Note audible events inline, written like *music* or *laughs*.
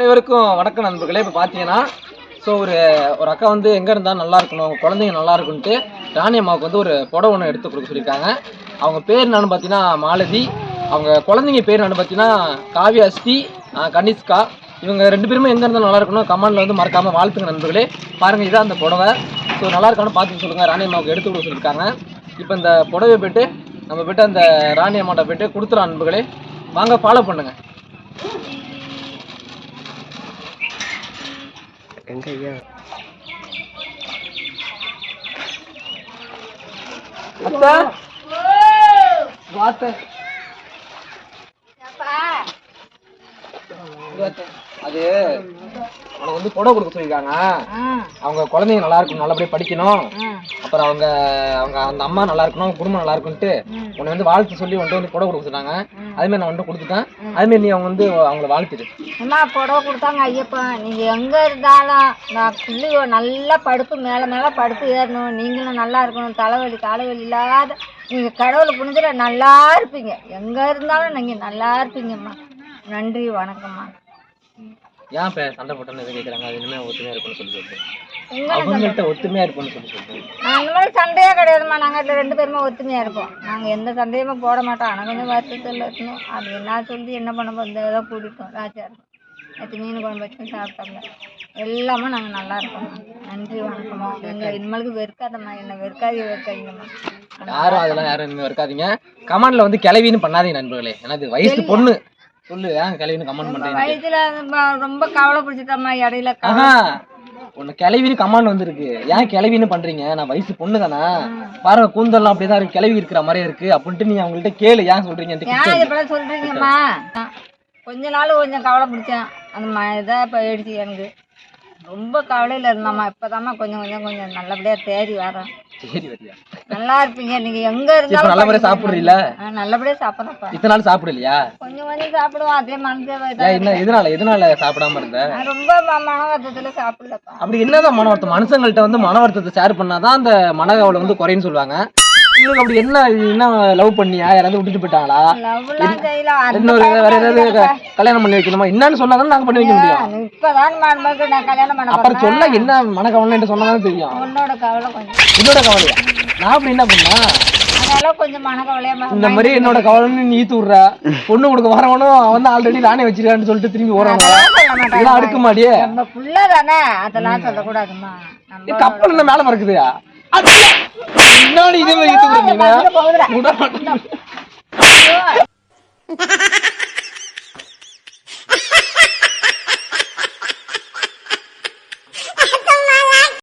அனைவருக்கும் வணக்கம் நண்பர்களே. இப்போ பார்த்தீங்கன்னா ஸோ ஒரு ஒரு அக்கா வந்து எங்கே இருந்தால் நல்லா இருக்கணும் அவங்க குழந்தைங்க நல்லா இருக்குன்ட்டு ராணி அம்மாவுக்கு வந்து ஒரு புடவை ஒன்று எடுத்து கொடுக்க சொல்லியிருக்காங்க. அவங்க பேர் என்னன்னு பார்த்தீங்கன்னா மாலதி. அவங்க குழந்தைங்க பேர் என்னன்னு பார்த்தீங்கன்னா காவிய அஸ்தி கனிஷ்கா. இவங்க ரெண்டு பேருமே எங்கே இருந்தால் நல்லா இருக்கணும் கமெண்டில் வந்து மறக்காமல் வாழ்த்துங்க நண்பர்களே. பாருங்கள் இதான் அந்த புடவை. ஸோ நல்லா இருக்கான்னு பார்த்து சொல்லுங்கள் ராணி அம்மாவுக்கு எடுத்து கொடுக்க சொல்லியிருக்காங்க. இப்போ இந்த புடவை போய்ட்டு நம்ம போய்ட்டு அந்த ராணி அம்மாட்ட போயிட்டு கொடுத்துறோம் நண்பர்களே. வாங்க ஃபாலோ பண்ணுங்கள் எங்க ஐயா அத்தை வாத்த அது வந்து புடவை கொடுக்க சொல்லியிருக்காங்க. அவங்க குழந்தைங்க நல்லா இருக்கணும் நல்லபடியா படிக்கணும். அப்புறம் அவங்க அவங்க அந்த அம்மா நல்லா இருக்கணும் அவங்க குடும்பம் நல்லா இருக்கும்ட்டு உன்னை வந்து வாழ்த்து சொல்லி உன்ட்டு வந்து புடவை கொடுக்க சொன்னாங்க. அதே மாதிரி நான் வந்து கொடுத்துட்டேன். அதே மாதிரி நீ அவங்க வந்து அவங்கள வாழ்த்துட்டு அம்மா புடவை கொடுத்தாங்க ஐயப்பா. நீங்க எங்க இருந்தாலும் நான் பிள்ளையோ நல்லா படுப்பு மேல மேல படுப்பு ஏறணும். நீங்களும் நல்லா இருக்கணும். தலைவலி காலவலி இல்லாத நீங்க கடவுளை புரிஞ்சுல நல்லா இருப்பீங்க. எங்க இருந்தாலும் நீங்க நல்லா இருப்பீங்கம்மா. நன்றி வணக்கம்மா. ஏன் இப்ப சண்டை போட்டோன்னு எதுவும் கேட்குறாங்க அது இனிமே ஒத்துமையா இருக்கும்னு சொல்லி எங்க அவங்கள்ட்ட ஒத்துமையா இருக்கும்னு சொல்லி அந்த மாதிரி சண்டையே கிடையாதும்மா. நாங்கள் இதில் ரெண்டு பேருமே ஒத்துமையாக இருப்போம். நாங்கள் எந்த சண்டையுமே போட மாட்டோம். ஆனால் கொஞ்சம் வருத்தத்தில் இருக்கணும். அது என்ன சொல்லி என்ன பண்ண போகிறோம் இந்த இதை கூட்டிட்டோம். ராஜா இருக்கும் நேற்று மீன் குழம்பு வச்சு சாப்பிட்டோம்ல எல்லாமே நாங்கள் நல்லா இருக்கோம் நன்றி வணக்கம்மா. எங்களை இனிமேலுக்கு வெறுக்காதம்மா. என்னை வெறுக்காதே வெறுக்காதீங்கம்மா. யாரும் அதெல்லாம் யாரும் இனிமே இருக்காதீங்க கமெண்ட்ல வந்து கிளவின்னு பண்ணாதீங்க நண்பர்களே. ஏன்னா அது வயசு பொண்ணு. சொல்லு ஏன் கிளவின்னு கமெண்ட் பண்றீங்க வயதில் ரொம்ப கவலை பிடிச்சிட்டம்மா இடையில உன்னை கிளவின்னு கமாண்ட் வந்திருக்கு. ஏன் கிளவின்னு பண்றீங்க? நான் வயசு பொண்ணு தானே. பாருங்க கூந்தல்லாம் அப்படிதான் இருக்கு. கிளவி இருக்கிற மாதிரியே இருக்கு. அப்படின்ட்டு நீ அவங்கள்ட்ட கேளு ஏன் சொல்றீங்க? ஏன் சொல்கிறீங்கம்மா கொஞ்ச நாள் கொஞ்சம் கவலை பிடிச்சேன் அந்த ம இதாக போயிடுச்சு எனக்கு. ரொம்ப கவலையில் இருந்தோம்மா. இப்போதாம்மா கொஞ்சம் கொஞ்சம் கொஞ்சம் நல்லபடியாக வரோம் சரி வரியா நல்லா இருப்பீங்க. நீங்கள் எங்கே இருந்தாலும் நல்லபடியா சாப்பிடுறீல ஆ, நல்லபடியாக சாப்பிட்றப்பா. இத்தனை நாள் சாப்பிடலையா? கொஞ்சம் கொஞ்சம் சாப்பிடுவோம். அதே மனசே என்ன எதனால எதனால சாப்பிடாம இருந்த? ரொம்ப மன வருத்தத்தில் சாப்பிடலப்பா. அப்படி என்னதான் மன வருத்தம்? மனுஷங்கள்ட்ட வந்து மன வருத்தத்தை ஷேர் பண்ணாதான் அந்த மனகவலை வந்து குறைன்னு சொல்லுவாங்க. இவங்க அப்படி என்ன என்ன லவ் பண்ணியா? யாராவது விட்டுட்டு போயிட்டாங்களா? இன்னொரு வேற ஏதாவது கல்யாணம் பண்ணி வைக்கணுமா? என்னன்னு சொன்னாதான் நாங்க பண்ணி வைக்க முடியும். நான் இப்பதான் மருமகளுக்கு நான் கல்யாணம் பண்ண அப்புறம் சொல்ல என்ன மனக்கவலை என்று சொன்னாதான் தெரியும். உன்னோட கவலை கொஞ்சம். என்னோட கவலையா? நான் அப்படி என்ன பண்ணா? மன இந்த மாதிரி என்னோட கவலைன்னு நீ ஈத்து விடுற பொண்ணு கொடுக்க வரவனும் அவன் வந்து ஆல்ரெடி நானே வச்சிருக்கான்னு சொல்லிட்டு திரும்பி ஓடுறாங்க இதெல்லாம் அடுக்குமாடியே நம்ம புள்ள தானே அதெல்லாம் சொல்லக்கூடாதும்மா. நம்ம கப்பல் மேல மறக்குதுயா? முன்னாடி இதே மாதிரி ஈத்து விடுறீங்க போகுதுடா. விட *laughs* மாட்டேன்.